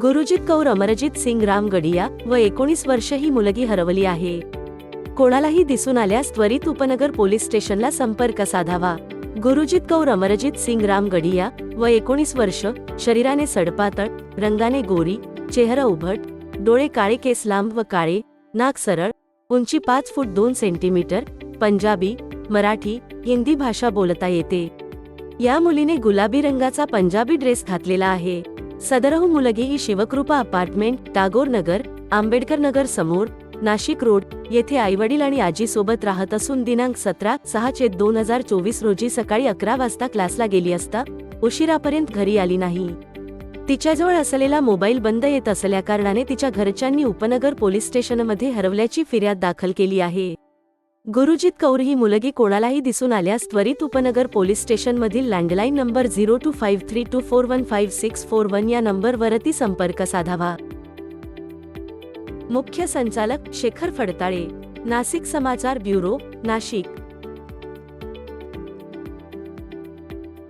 गुरुजीत कौर अमरजित सिंग रामगडिया व एकोणीस वर्ष ही मुलगी हरवली आहे. कोणालाही दिसून आल्यास त्वरित उपनगर पोलीस स्टेशनला संपर्क साधावा. गुरुजीत कौर अमरजित सिंग रामगडिया व एकोणीस वर्ष शरीराने सडपातळ रंगाने गोरी चेहरा उभट डोळे काळे केस लांब व काळे नाक सरळ उंची पाच फूट दोन सेंटीमीटर पंजाबी मराठी हिंदी भाषा बोलता येते. या मुलीने गुलाबी रंगाचा पंजाबी ड्रेस घातलेला आहे. सदरहू मुलगी ही शिवकृपा अपार्टमेंट टागोर नगर आंबेडकर नगर समोर नाशिक रोड येथे आईवडील आणि आजी सोबत राहत असून दिनांक सतरा सहा चेत दोन हजार चोवीस रोजी सकाळी अकरा वाजता क्लासला गेली असता उशिरापर्यंत घरी आली नाही. तिच्याजवळ असलेला मोबाईल बंद येत असल्याकारणाने तिच्या घरच्यांनी उपनगर पोलीस स्टेशनमध्ये हरवल्याची फिर्याद दाखल केली आहे. गुरुजीत कौर ही मुलगी कोणालाही दिसून आल्यास त्वरित उपनगर police स्टेशनमधील landline number zero two five three two four one five six four one या नंबरवरती संपर्क साधावा. मुख्य संचालक शेखर फडताळे नाशिक समाचार ब्युरो नाशिक.